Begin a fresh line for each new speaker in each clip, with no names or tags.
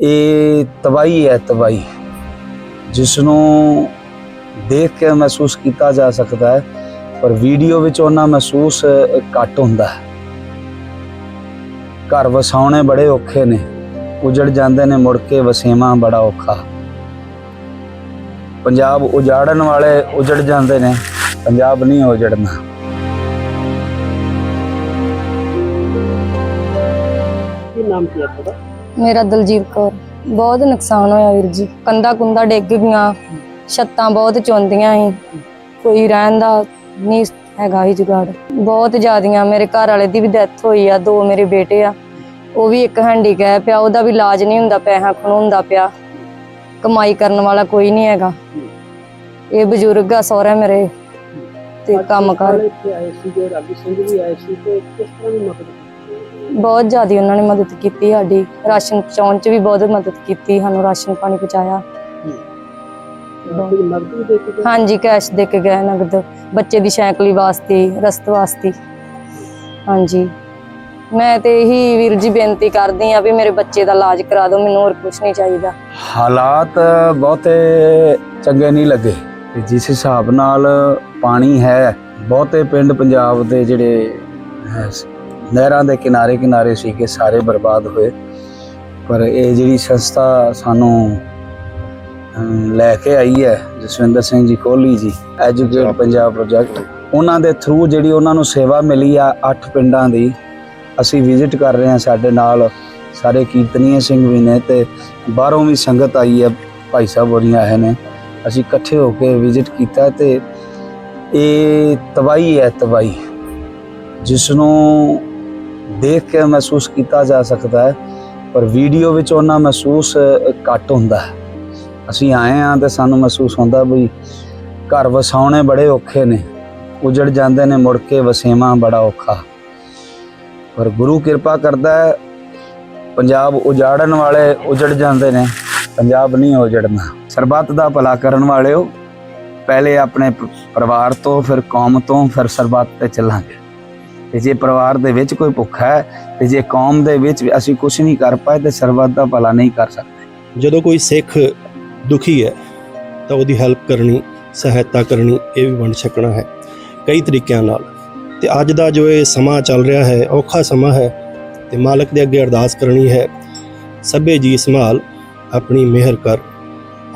ਇਹ ਤਬਾਹੀ ਹੈ, ਤਬਾਹੀ। ਜਿਸ ਨੂੰ ਦੇਖ ਕੇ ਮਹਿਸੂਸ ਕੀਤਾ ਜਾ ਸਕਦਾ ਹੈ, ਪਰ ਵੀਡੀਓ ਵਿੱਚ ਉਹਨਾਂ ਮਹਿਸੂਸ ਘੱਟ ਹੁੰਦਾ ਹੈ। ਘਰ ਵਸਾਉਣੇ ਬੜੇ ਔਖੇ ਨੇ, ਉਜੜ ਜਾਂਦੇ ਨੇ, ਮੁੜ ਕੇ ਵਸੇਵਾ ਬੜਾ ਔਖਾ। ਪੰਜਾਬ ਉਜਾੜਨ ਵਾਲੇ ਉਜੜ ਜਾਂਦੇ ਨੇ, ਪੰਜਾਬ ਨਹੀਂ ਉਜੜਨਾ।
ਕੀ ਨਾਮ ਕੀ ਹੈ ਤੁਹਾਡਾ
ਮੇਰਾ ਦਲਜੀਤ ਕੌਰ। ਬਹੁਤ ਨੁਕਸਾਨ ਹੋਇਆ ਵੀਰ ਜੀ। ਕੰਦਾ ਕੁੰਦਾ ਡਿੱਗ ਗਈਆਂ। ਛੱਤਾਂ ਬਹੁਤ ਚੁੰਦੀਆਂ ਸੀ। ਕੋਈ ਰਹਿਣ ਦਾ ਨਹੀਂ ਹੈਗਾ ਹੀ ਜੁਗਾੜ। ਬਹੁਤ ਜ਼ਿਆਦੀਆਂ ਮੇਰੇ ਘਰ ਵਾਲੇ ਦੀ ਵੀ ਡੈਥ ਹੋਈ ਆ, ਦੋ ਮੇਰੇ ਬੇਟੇ ਆ। ਉਹ ਵੀ ਇੱਕ ਹੈਂਡੀਕੈਪ ਆ, ਉਹਦਾ ਵੀ ਇਲਾਜ ਨਹੀਂ ਹੁੰਦਾ ਪੈਸਾ ਖਣਾਉਂਦਾ ਪਿਆ। ਕਮਾਈ ਕਰਨ ਵਾਲਾ ਕੋਈ ਨਹੀਂ ਹੈਗਾ। ਇਹ ਬਜ਼ੁਰਗ ਆ ਸਹੁਰੇ ਮੇਰੇ। ਤੇ ਕੰਮ ਕਰ।
ਇੱਥੇ ਆਏ ਸੀ, ਜੋ ਰਾਗੀ ਸਿੰਘ ਵੀ ਆਏ ਸੀ, ਤੇ ਕਿਸ ਤਰ੍ਹਾਂ ਦੀ ਮਦਦ
ਬਹੁਤ ਜ਼ਿਆਦਾ ਉਹਨਾਂ ਨੇ ਮਦਦ ਕੀਤੀ ਸਾਡੀ। ਰਾਸ਼ਨ ਪਹੁੰਚਾਉਣ 'ਚ ਵੀ ਬਹੁਤ ਮਦਦ ਕੀਤੀ, ਸਾਨੂੰ ਰਾਸ਼ਨ ਪਾਣੀ ਪਹੁੰਚਾਇਆ। ਹਾਂਜੀ, ਕੈਸ਼ ਦੇ ਕੇ ਗਏ ਨਗਦ। ਬੱਚੇ ਦੀ ਸਾਈਕਲੀ ਵਾਸਤੇ, ਰਸਤ ਵਾਸਤੇ। ਹਾਂਜੀ। ਮੈਂ ਤੇ ਇਹੀ ਵੀਰ ਜੀ ਬੇਨਤੀ ਕਰਦੀ ਆ ਵੀ ਮੇਰੇ ਬੱਚੇ ਦਾ ਇਲਾਜ ਕਰਾ ਦਿਓ, ਮੈਨੂੰ ਹੋਰ ਕੁਝ ਨਹੀਂ ਚਾਹੀਦਾ।
ਹਾਲਾਤ ਬਹੁਤੇ ਚੰਗੇ ਨਹੀਂ ਲੱਗੇ। ਤੇ ਜਿਸ ਹਿਸਾਬ ਨਾਲ ਪਾਣੀ ਹੈ, ਬਹੁਤੇ ਪਿੰਡ ਪੰਜਾਬ ਦੇ ਜਿਹੜੇ ਨਹਿਰਾਂ ਦੇ ਕਿਨਾਰੇ ਕਿਨਾਰੇ ਸੀਗੇ ਸਾਰੇ ਬਰਬਾਦ ਹੋਏ। ਪਰ ਇਹ ਜਿਹੜੀ ਸੰਸਥਾ ਸਾਨੂੰ ਲੈ ਕੇ ਆਈ ਹੈ ਜਸਵਿੰਦਰ ਸਿੰਘ ਜੀ ਕੋਹਲੀ ਜੀ ਐਜੂਕੇਟ ਪੰਜਾਬ ਪ੍ਰੋਜੈਕਟ ਉਹਨਾਂ ਦੇ ਥਰੂ ਜਿਹੜੀ ਉਹਨਾਂ ਨੂੰ ਸੇਵਾ ਮਿਲੀ ਆ ਅੱਠ ਪਿੰਡਾਂ ਦੀ ਅਸੀਂ ਵਿਜ਼ਿਟ ਕਰ ਰਹੇ ਹਾਂ ਸਾਡੇ ਨਾਲ। ਸਾਰੇ ਕੀਰਤਨੀਏ ਸਿੰਘ ਵੀ ਨੇ ਤੇ ਬਾਹਰੋਂ ਵੀ ਸੰਗਤ ਆਈ ਹੈ ਭਾਈ ਸਾਹਿਬ ਹੋਰੀਆਂ ਆਏ ਨੇ। ਅਸੀਂ ਇਕੱਠੇ ਹੋ ਕੇ ਵਿਜ਼ਿਟ ਕੀਤਾ ਤੇ ਇਹ ਤਬਾਹੀ ਹੈ ਤਬਾਹੀ। ਜਿਸ ਨੂੰ ਦੇਖ ਕੇ ਮਹਿਸੂਸ ਕੀਤਾ ਜਾ ਸਕਦਾ ਹੈ, ਪਰ ਵੀਡੀਓ ਵਿੱਚ ਉਹਨਾਂ ਮਹਿਸੂਸ ਘੱਟ ਹੁੰਦਾ ਹੈ। ਅਸੀਂ ਆਏ ਹਾਂ ਤੇ ਸਾਨੂੰ ਮਹਿਸੂਸ ਹੁੰਦਾ ਵੀ ਘਰ ਵਸਾਉਣੇ ਬੜੇ ਔਖੇ ਨੇ, ਉਜੜ ਜਾਂਦੇ ਨੇ, ਮੁੜ ਕੇ ਵਸੇਵਾ ਬੜਾ ਔਖਾ। ਪਰ ਗੁਰੂ ਕਿਰਪਾ ਕਰਦਾ ਹੈ, ਪੰਜਾਬ ਉਜਾੜਨ ਵਾਲੇ ਉਜੜ ਜਾਂਦੇ ਨੇ, ਪੰਜਾਬ ਨਹੀਂ ਉਜੜਨਾ। ਸਰਬੱਤ ਦਾ ਭਲਾ ਕਰਨ ਵਾਲਿਓ, ਪਹਿਲੇ ਆਪਣੇ ਪਰਿਵਾਰ ਤੋਂ, ਫਿਰ ਕੌਮ ਤੋਂ, ਫਿਰ ਸਰਬੱਤ ਤੇ ਚੱਲਾਂਗੇ। ਤੇ ਜੇ ਪਰਿਵਾਰ ਦੇ ਵਿੱਚ ਕੋਈ ਭੁੱਖਾ ਹੈ ਤੇ ਜੇ ਕੌਮ ਦੇ ਵਿੱਚ ਅਸੀਂ ਕੁਝ ਨਹੀਂ ਕਰ ਪਾਏ ਤੇ ਸਰਬੱਤ ਦਾ ਭਲਾ ਨਹੀਂ ਕਰ ਸਕਦੇ।
ਜਦੋਂ ਕੋਈ ਸਿੱਖ ਦੁਖੀ ਹੈ ਤਾਂ ਉਹਦੀ ਹੈਲਪ ਕਰਨੀ ਸਹਾਇਤਾ ਕਰਨੀ ਇਹ ਵੀ ਬਣ ਸਕਣਾ ਹੈ ਕਈ ਤਰੀਕਿਆਂ ਨਾਲ। ਤੇ ਅੱਜ ਦਾ ਜੋ ਇਹ ਸਮਾਂ ਚੱਲ ਰਿਹਾ ਹੈ ਔਖਾ ਸਮਾਂ ਹੈ ਤੇ ਮਾਲਕ ਦੇ ਅੱਗੇ ਅਰਦਾਸ ਕਰਨੀ ਹੈ ਸਭੇ ਜੀ ਸੰਭਾਲ ਆਪਣੀ ਮਿਹਰ ਕਰ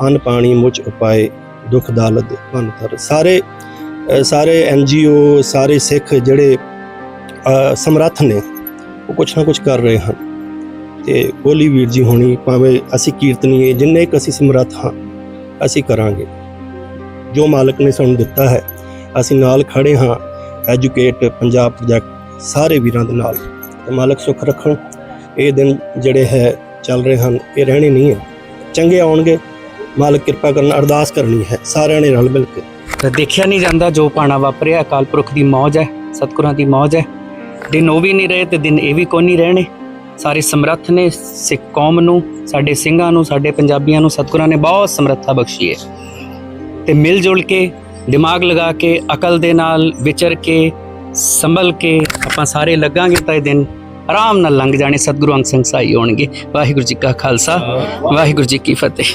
ਅਨ ਪਾਣੀ ਮੁਝ ਉਪਾਏ ਦੁਖ ਦਾਲਤ ਭੰਤਰ ਸਾਰੇ ਅ, ਸਾਰੇ ਐਨਜੀਓ ਸਾਰੇ ਸਿੱਖ ਜਿਹੜੇ ਸਮਰੱਥ ਨੇ। ਉਹ ਕੁਛ ਨਾ ਕੁਛ ਕਰ ਰਹੇ ਹਨ। ਤੇ ਕੋਲੀ ਵੀਰ ਜੀ ਹੋਣੀ, ਭਾਵੇਂ ਅਸੀਂ ਕੀਰਤਨੀਏ, ਜਿੰਨੇ ਕੁ ਅਸੀਂ ਸਮਰੱਥ ਹਾਂ, ਅਸੀਂ ਕਰਾਂਗੇ। ਜੋ ਮਾਲਕ ਨੇ ਸਾਨੂੰ ਦਿੱਤਾ ਹੈ, ਅਸੀਂ ਨਾਲ ਖੜੇ ਹਾਂ। ਐਜੂਕੇਟ, ਪੰਜਾਬ ਪ੍ਰੋਜੈਕਟ, ਸਾਰੇ ਵੀਰਾਂ ਦੇ ਨਾਲ। ਤੇ ਮਾਲਕ ਸੁਖ ਰੱਖਣ। ਇਹ ਦਿਨ ਜਿਹੜੇ ਹੈ, ਚੱਲ ਰਹੇ ਹਨ, ਇਹ ਰਹਿਣੇ ਨਹੀਂ ਹੈ। ਚੰਗੇ ਆਉਣਗੇ। ਮਾਲਕ ਕਿਰਪਾ ਕਰਨ, ਅਰਦਾਸ ਕਰਨੀ ਹੈ, ਸਾਰਿਆਂ ਨੇ ਰਲ ਮਿਲ ਕੇ।
ਦੇਖਿਆ ਨਹੀਂ ਜਾਂਦਾ ਜੋ ਪਾਣਾ ਵਾਪਰਿਆ। ਅਕਾਲ ਪੁਰਖ ਦੀ ਮੌਜ ਹੈ, ਸਤਿਗੁਰਾਂ ਦੀ ਮੌਜ ਹੈ। ਦਿਨ ਉਹ ਵੀ ਨਹੀਂ ਰਹੇ ਤੇ ਦਿਨ ਇਹ ਵੀ ਕੋਈ ਨਹੀਂ ਰਹਿਣੇ। ਸਾਰੇ ਸਮਰੱਥ ਨੇ ਸਿੱਖ ਕੌਮ ਨੂੰ ਸਾਡੇ ਸਿੰਘਾਂ ਨੂੰ ਸਾਡੇ ਪੰਜਾਬੀਆਂ ਨੂੰ ਸਤਿਗੁਰਾਂ ਨੇ ਬਹੁਤ ਸਮਰੱਥਾ ਬਖਸ਼ੀ ਹੈ। ਤੇ ਮਿਲ ਜੁਲ ਕੇ ਦਿਮਾਗ ਲਗਾ ਕੇ ਅਕਲ ਦੇ ਨਾਲ ਵਿਚਰ ਕੇ ਸੰਭਲ ਕੇ ਆਪਾਂ ਸਾਰੇ ਲੱਗਾਂਗੇ ਤਾਂ ਇਹ ਦਿਨ ਆਰਾਮ ਨਾਲ ਲੰਘ ਜਾਣੇ ਸਤਿਗੁਰੂ ਅੰਗ ਸੰਗ ਸਹਾਈ ਹੋਣਗੇ। ਵਾਹਿਗੁਰੂ ਜੀ ਕਾ ਖਾਲਸਾ ਵਾਹਿਗੁਰੂ ਜੀ ਕੀ ਫਤਿਹ।